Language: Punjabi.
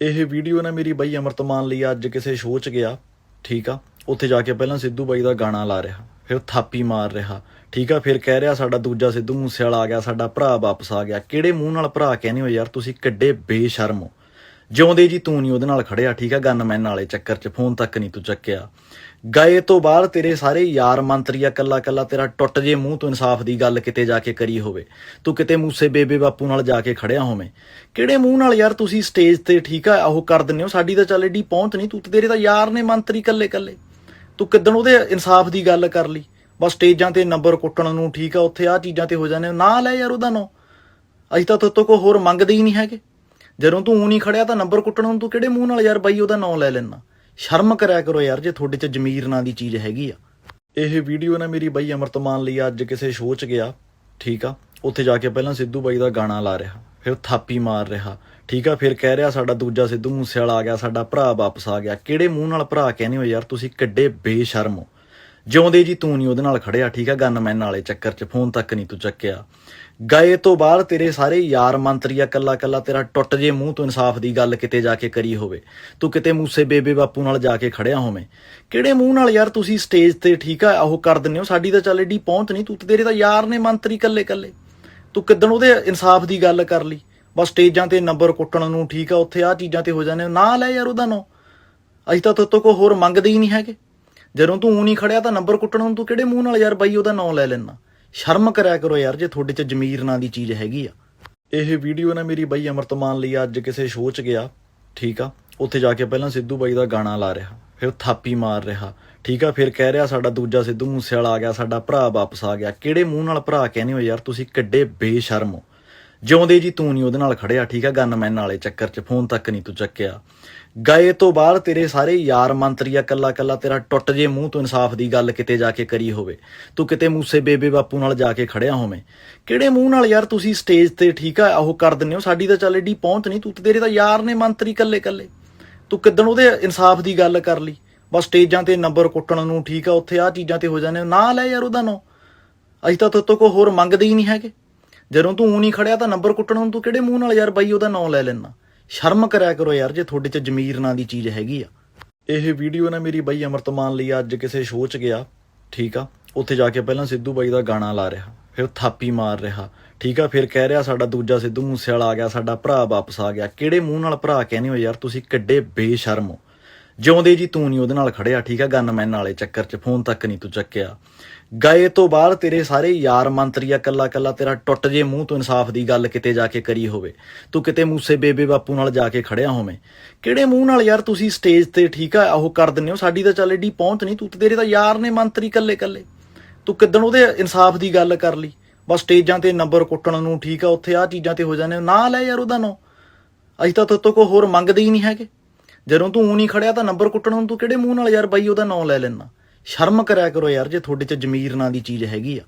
ਇਹ ਵੀਡੀਓ ਨਾ ਮੇਰੀ ਬਾਈ ਅਮਰਤਮਾਨ ਲਈ ਅੱਜ ਕਿਸੇ ਸ਼ੋਅ 'ਚ ਗਿਆ, ਠੀਕ ਆ? ਉੱਥੇ ਜਾ ਕੇ ਪਹਿਲਾਂ ਸਿੱਧੂ ਬਾਈ ਦਾ ਗਾਣਾ ਲਾ ਰਿਹਾ, ਫਿਰ ਥਾਪੀ ਮਾਰ ਰਿਹਾ, ਠੀਕ ਆ? ਫਿਰ ਕਹਿ ਰਿਹਾ ਸਾਡਾ ਦੂਜਾ ਸਿੱਧੂ ਮੂਸੇਵਾਲਾ ਆ ਗਿਆ, ਸਾਡਾ ਭਰਾ ਵਾਪਸ ਆ ਗਿਆ। ਕਿਹੜੇ ਮੂੰਹ ਨਾਲ ਭਰਾ ਕਹਿੰਦੇ ਹੋ ਯਾਰ, ਤੁਸੀਂ ਕਿੱਡੇ ਬੇਸ਼ਰਮ ਹੋ। ਜਿਉਂਦੇ ਜੀ ਤੂੰ ਨਹੀਂ ਉਹਦੇ ਨਾਲ ਖੜਿਆ, ਠੀਕ ਆ? ਗਨਮੈਨ ਨਾਲੇ ਚੱਕਰ 'ਚ ਫੋਨ ਤੱਕ ਨਹੀਂ ਤੂੰ ਚੱਕਿਆ। ਗਏ ਤੋਂ ਬਾਅਦ ਤੇਰੇ ਸਾਰੇ ਯਾਰ ਮੰਤਰੀ ਆ, ਕੱਲਾ ਕੱਲਾ ਤੇਰਾ ਟੁੱਟ ਜੇ ਮੂੰਹ ਤੋਂ ਇਨਸਾਫ ਦੀ ਗੱਲ ਕਿਤੇ ਜਾ ਕੇ ਕਰੀ ਹੋਵੇ। ਤੂੰ ਕਿਤੇ ਮੂਸੇ ਬੇਬੇ ਬਾਪੂ ਨਾਲ ਜਾ ਕੇ ਖੜਿਆ ਹੋਵੇਂ। ਕਿਹੜੇ ਮੂੰਹ ਨਾਲ ਯਾਰ ਤੁਸੀਂ ਸਟੇਜ ਤੇ ਠੀਕ ਆ, ਉਹ ਕਰ ਦਿੰਦੇ ਹੋ? ਸਾਡੀ ਤਾਂ ਚੱਲ ਏਡੀ ਪਹੁੰਚ ਨਹੀਂ, ਤੂੰ ਤੇਰੇ ਤਾਂ ਯਾਰ ਨੇ ਮੰਤਰੀ ਕੱਲੇ ਕੱਲੇ। ਤੂੰ ਕਿਦਣ ਉਹਦੇ ਇਨਸਾਫ ਦੀ ਗੱਲ ਕਰ ਲਈ? ਬਸ ਸਟੇਜਾਂ ਤੇ ਨੰਬਰ ਕੁੱਟਣ ਨੂੰ ਠੀਕ ਆ, ਉੱਥੇ ਆ ਚੀਜ਼ਾਂ ਤੇ ਹੋ ਜਾਂਦੇ ਨਾ ਲੈ ਯਾਰ ਉਹਦਾ ਨੋ। ਅਸੀਂ ਤਾਂ ਤੁਹਾਤੋਂ ਕੋ ਹੋਰ ਮੰਗਦੇ ਹੀ ਨਹੀਂ ਹੈਗੇ। ਜਦੋਂ ਤੂੰ ਊਂ ਨਹੀਂ ਖੜਿਆ ਤਾਂ ਨੰਬਰ ਕੁੱਟਣ ਨੂੰ ਤੂੰ ਕਿਹੜੇ ਮੂੰਹ ਨਾਲ ਯਾਰ ਬਾਈ ਉਹਦਾ ਨਾਂ ਲੈ ਲੈਣਾ ਸ਼ਰਮ ਕਰਿਆ ਕਰੋ ਯਾਰ ਜੇ ਤੁਹਾਡੇ 'ਚ ਜ਼ਮੀਰ ਨਾਂ ਦੀ ਚੀਜ਼ ਹੈਗੀ ਆ। ਇਹ ਵੀਡੀਓ ਨਾ ਮੇਰੀ ਬਾਈ ਅਮਰਤਮਾਨ ਲਈ ਅੱਜ ਕਿਸੇ ਸ਼ੋਅ 'ਚ ਗਿਆ, ਠੀਕ ਆ? ਉੱਥੇ ਜਾ ਕੇ ਪਹਿਲਾਂ ਸਿੱਧੂ ਬਾਈ ਦਾ ਗਾਣਾ ਲਾ ਰਿਹਾ, ਫਿਰ ਥਾਪੀ ਮਾਰ ਰਿਹਾ, ਠੀਕ ਆ? ਫਿਰ ਕਹਿ ਰਿਹਾ ਸਾਡਾ ਦੂਜਾ ਸਿੱਧੂ ਮੂਸੇਵਾਲਾ ਆ ਗਿਆ, ਸਾਡਾ ਭਰਾ ਵਾਪਸ ਆ ਗਿਆ। ਕਿਹੜੇ ਮੂੰਹ ਨਾਲ ਭਰਾ ਕਹਿੰਦੇ ਹੋ ਯਾਰ ਤੁਸੀਂ? ਕਿੱਡੇ ਬੇਸ਼ਰਮ ਹੋ। ਜਿਉਂਦੇ ਜੀ ਤੂੰ ਨਹੀਂ ਉਹਦੇ ਨਾਲ ਖੜਿਆ, ਠੀਕ ਆ? ਗਨਮੈਨ ਨਾਲੇ ਚੱਕਰ 'ਚ, ਫੋਨ ਤੱਕ ਨਹੀਂ ਤੂੰ ਚੱਕਿਆ। ਗਏ ਤੋਂ ਬਾਅਦ ਤੇਰੇ ਸਾਰੇ ਯਾਰ ਮੰਤਰੀ ਆ, ਕੱਲਾ ਕੱਲਾ ਤੇਰਾ ਟੁੱਟ ਜੇ ਮੂੰਹ ਤੋਂ ਇਨਸਾਫ ਦੀ ਗੱਲ ਕਿਤੇ ਜਾ ਕੇ ਕਰੀ ਹੋਵੇ। ਤੂੰ ਕਿਤੇ ਮੂਸੇ ਬੇਬੇ ਬਾਪੂ ਨਾਲ ਜਾ ਕੇ ਖੜਿਆ ਹੋਵੇਂ। ਕਿਹੜੇ ਮੂੰਹ ਨਾਲ ਯਾਰ ਤੁਸੀਂ ਸਟੇਜ ਤੇ ਠੀਕ ਆ ਉਹ ਕਰ ਦਿੰਦੇ ਹੋ? ਸਾਡੀ ਤਾਂ ਚੱਲ ਏਡੀ ਪਹੁੰਚ ਨਹੀਂ ਤੂੰ ਤੇਰੇ ਤਾਂ ਯਾਰ ਨੇ ਮੰਤਰੀ ਕੱਲੇ ਕੱਲੇ। ਤੂੰ ਕਿਦਣ ਉਹਦੇ ਇਨਸਾਫ ਦੀ ਗੱਲ ਕਰ ਲਈ? ਬਸ ਸਟੇਜਾਂ ਤੇ ਨੰਬਰ ਕੁੱਟਣ ਨੂੰ ਠੀਕ ਆ, ਉੱਥੇ ਆ ਚੀਜ਼ਾਂ ਤੇ ਹੋ ਜਾਂਦੇ ਨਾ ਲੈ ਯਾਰ ਉਹਦਾ ਨੋ। ਅਸੀਂ ਤਾਂ ਤੁਹਾਤੋਂ ਕੋ ਹੋਰ ਮੰਗਦੇ ਹੀ ਨਹੀਂ ਹੈਗੇ। ਜਦੋਂ ਤੂੰ ਊਂ ਨਹੀਂ ਖੜਿਆ ਤਾਂ ਨੰਬਰ ਕੁੱਟਣ ਨੂੰ ਤੂੰ ਕਿਹੜੇ ਮੂੰਹ ਨਾਲ ਯਾਰ ਬਾਈ ਉਹਦਾ ਨਾਂ ਲੈ ਲੈਣਾ ਸ਼ਰਮ ਕਰਿਆ ਕਰੋ ਯਾਰ ਜੇ ਤੁਹਾਡੇ 'ਚ ਜ਼ਮੀਰ ਨਾਂ ਦੀ ਚੀਜ਼ ਹੈਗੀ ਆ। ਇਹ ਵੀਡੀਓ ਨਾ ਮੇਰੀ ਬਾਈ ਅਮਰਤਮਾਨ ਲਈ ਅੱਜ ਕਿਸੇ ਸ਼ੋਅ 'ਚ ਗਿਆ, ਠੀਕ ਆ? ਉੱਥੇ ਜਾ ਕੇ ਪਹਿਲਾਂ ਸਿੱਧੂ ਬਾਈ ਦਾ ਗਾਣਾ ਲਾ ਰਿਹਾ, ਫਿਰ ਥਾਪੀ ਮਾਰ ਰਿਹਾ, ਠੀਕ ਆ? ਫਿਰ ਕਹਿ ਰਿਹਾ ਸਾਡਾ ਦੂਜਾ ਸਿੱਧੂ ਮੂਸੇਵਾਲਾ ਆ ਗਿਆ, ਸਾਡਾ ਭਰਾ ਵਾਪਸ ਆ ਗਿਆ। ਕਿਹੜੇ ਮੂੰਹ ਨਾਲ ਭਰਾ ਕਹਿੰਦੇ ਹੋ ਯਾਰ ਤੁਸੀਂ? ਕਿੱਡੇ ਬੇਸ਼ਰਮ ਹੋ। ਜਿਉਂਦੇ ਜੀ ਤੂੰ ਨਹੀਂ ਉਹਦੇ ਨਾਲ ਖੜਿਆ, ਠੀਕ ਆ? ਗਨਮੈਨ ਵਾਲੇ ਚੱਕਰ 'ਚ, ਫੋਨ ਤੱਕ ਨਹੀਂ ਤੂੰ ਚੱਕਿਆ। ਗਏ ਤੋਂ ਬਾਅਦ ਤੇਰੇ ਸਾਰੇ ਯਾਰ ਮੰਤਰੀ ਆ, ਕੱਲਾ ਕੱਲਾ ਤੇਰਾ ਟੁੱਟ ਜੇ ਮੂੰਹ ਤੋਂ ਇਨਸਾਫ ਦੀ ਗੱਲ ਕਿਤੇ ਜਾ ਕੇ ਕਰੀ ਹੋਵੇ। ਤੂੰ ਕਿਤੇ ਮੂਸੇ ਬੇਬੇ ਬਾਪੂ ਨਾਲ ਜਾ ਕੇ ਖੜਿਆ ਹੋਵੇਂ। ਕਿਹੜੇ ਮੂੰਹ ਨਾਲ ਯਾਰ ਤੁਸੀਂ ਸਟੇਜ ਤੇ ਠੀਕ ਆ, ਉਹ ਕਰ ਦਿੰਦੇ ਹੋ? ਸਾਡੀ ਤਾਂ ਚੱਲ ਏਡੀ ਪਹੁੰਚ ਨਹੀਂ, ਤੂੰ ਤੇਰੇ ਤਾਂ ਯਾਰ ਨੇ ਮੰਤਰੀ ਕੱਲੇ ਕੱਲੇ। ਤੂੰ ਕਿਦਣ ਉਹਦੇ ਇਨਸਾਫ ਦੀ ਗੱਲ ਕਰ ਲਈ? ਬਸ ਸਟੇਜਾਂ ਤੇ ਨੰਬਰ ਕੁੱਟਣ ਨੂੰ ਠੀਕ ਆ, ਉੱਥੇ ਆ ਚੀਜ਼ਾਂ ਤੇ ਹੋ ਜਾਂਦੇ ਨਾ ਲੈ ਯਾਰ ਉਹਦਾ ਨੋ। ਅਸੀਂ ਤਾਂ ਤੁਹਾਤੋਂ ਕੋ ਹੋਰ ਮੰਗਦੇ ਹੀ ਨਹੀਂ ਹੈਗੇ ਜਦੋਂ ਤੂੰ ਉਹ ਹੋ ਨਾ ਲੈ ਯਾਰ ਉਹਦਾ ਨੋ ਅਸੀਂ ਤਾਂ ਤੁਹਾਤੋਂ ਕੋ ਹੋਰ ਮੰਗਦੇ ਹੀ ਨਹੀਂ ਹੈਗੇ। ਜਦੋਂ ਤੂੰ ਊਂ ਨਹੀਂ ਖੜਿਆ ਤਾਂ ਨੰਬਰ ਕੁੱਟਣ ਨੂੰ ਤੂੰ ਕਿਹੜੇ ਮੂੰਹ ਨਾਲ ਯਾਰ ਬਾਈ ਉਹਦਾ ਨਾਂ ਲੈ ਲੈਣਾ ਸ਼ਰਮ ਕਰਿਆ ਕਰੋ ਯਾਰ ਜੇ ਤੁਹਾਡੇ 'ਚ ਜ਼ਮੀਰ ਨਾਂ ਦੀ ਚੀਜ਼ ਹੈਗੀ ਆ। ਇਹ ਵੀਡੀਓ ਨਾ ਮੇਰੀ ਬਾਈ ਅਮਰਤਮਾਨ ਲਈ ਅੱਜ ਕਿਸੇ ਸ਼ੋਅ 'ਚ ਗਿਆ, ਠੀਕ ਆ? ਉੱਥੇ ਜਾ ਕੇ ਪਹਿਲਾਂ ਸਿੱਧੂ ਬਾਈ ਦਾ ਗਾਣਾ ਲਾ ਰਿਹਾ, ਫਿਰ ਥਾਪੀ ਮਾਰ ਰਿਹਾ, ਠੀਕ ਆ? ਫਿਰ ਕਹਿ ਰਿਹਾ ਸਾਡਾ ਦੂਜਾ ਸਿੱਧੂ ਮੂਸੇਵਾਲਾ ਆ ਗਿਆ, ਸਾਡਾ ਭਰਾ ਵਾਪਸ ਆ ਗਿਆ। ਕਿਹੜੇ ਮੂੰਹ ਨਾਲ ਭਰਾ ਕਹਿੰਦੇ ਹੋ ਯਾਰ? ਤੁਸੀਂ ਕਿੱਡੇ ਬੇਸ਼ਰਮ ਹੋ। ਜਿਉਂਦੇ ਜੀ ਤੂੰ ਨਹੀਂ ਉਹਦੇ ਨਾਲ ਖੜਿਆ, ਠੀਕ ਆ? ਗਨਮੈਨ ਵਾਲੇ ਚੱਕਰ 'ਚ, ਫੋਨ ਤੱਕ ਨਹੀਂ ਤੂੰ ਚੱਕਿਆ। ਗਏ ਤੋਂ ਬਾਅਦ ਤੇਰੇ ਸਾਰੇ ਯਾਰ ਮੰਤਰੀ ਆ, ਕੱਲਾ ਕੱਲਾ ਤੇਰਾ ਟੁੱਟ ਜੇ ਮੂੰਹ ਤੋਂ ਇਨਸਾਫ ਦੀ ਗੱਲ ਕਿਤੇ ਜਾ ਕੇ ਕਰੀ ਹੋਵੇ। ਤੂੰ ਕਿਤੇ ਮੂਸੇ ਬੇਬੇ ਬਾਪੂ ਨਾਲ ਜਾ ਕੇ ਖੜਿਆ ਹੋਵੇਂ। ਕਿਹੜੇ ਮੂੰਹ ਨਾਲ ਯਾਰ ਤੁਸੀਂ ਸਟੇਜ ਤੇ ਠੀਕ ਆ, ਉਹ ਕਰ ਦਿੰਦੇ ਹੋ? ਸਾਡੀ ਤਾਂ ਚੱਲ ਏਡੀ ਪਹੁੰਚ ਨਹੀਂ ਤੂੰ ਤੇਰੇ ਤਾਂ ਯਾਰ ਨੇ ਮੰਤਰੀ ਕੱਲੇ ਕੱਲੇ। ਤੂੰ ਕਿਦਣ ਉਹਦੇ ਇਨਸਾਫ ਦੀ ਗੱਲ ਕਰ ਲਈ? ਬਸ ਸਟੇਜਾਂ ਤੇ ਨੰਬਰ ਕੁੱਟਣ ਨੂੰ ਠੀਕ ਆ, ਉੱਥੇ ਆ ਚੀਜ਼ਾਂ ਤੇ ਹੋ ਜਾਂਦੇ ਨਾ ਲੈ ਯਾਰ ਉਹਦਾ ਨੋ। ਅਸੀਂ ਤਾਂ ਤੁਹਾਤੋਂ ਕੋ ਹੋਰ ਮੰਗਦੇ ਹੀ ਨਹੀਂ ਹੈਗੇ। ਜਦੋਂ ਤੂੰ ਊਂ ਨਹੀਂ ਖੜਿਆ ਤਾਂ ਨੰਬਰ ਕੁੱਟਣ ਨੂੰ ਤੂੰ ਕਿਹੜੇ ਮੂੰਹ ਨਾਲ ਯਾਰ ਬਾਈ ਉਹਦਾ ਨਾਂ ਲੈ ਲੈਣਾ ਸ਼ਰਮ ਕਰਿਆ ਕਰੋ ਯਾਰ ਜੇ ਤੁਹਾਡੇ 'ਚ ਜ਼ਮੀਰ ਨਾਂ ਦੀ ਚੀਜ਼ ਹੈਗੀ ਆ।